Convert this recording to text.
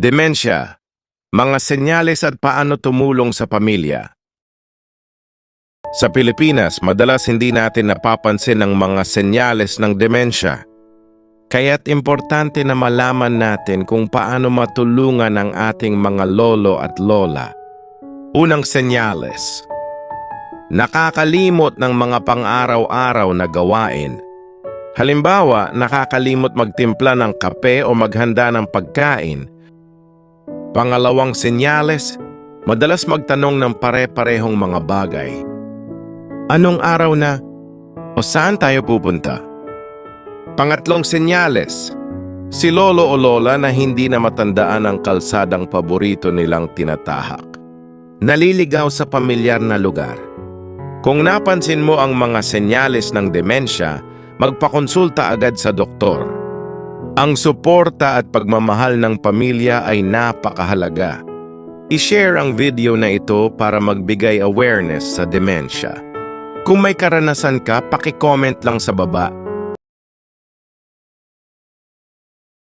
Demensya, mga senyales at paano tumulong sa pamilya. Sa Pilipinas, madalas hindi natin napapansin ang mga senyales ng demensya. Kaya't importante na malaman natin kung paano matulungan ang ating mga lolo at lola. Unang senyales. Nakakalimot ng mga pang-araw-araw na gawain. Halimbawa, nakakalimot magtimpla ng kape o maghanda ng pagkain. Pangalawang senyales, madalas magtanong ng pare-parehong mga bagay. Anong araw na? O saan tayo pupunta? Pangatlong senyales, si lolo o lola na hindi na matandaan ang kalsadang paborito nilang tinatahak. Naliligaw sa pamilyar na lugar. Kung napansin mo ang mga senyales ng demensya, magpakonsulta agad sa doktor. Ang suporta at pagmamahal ng pamilya ay napakahalaga. I-share ang video na ito para magbigay awareness sa demensya. Kung may karanasan ka, paki-comment lang sa baba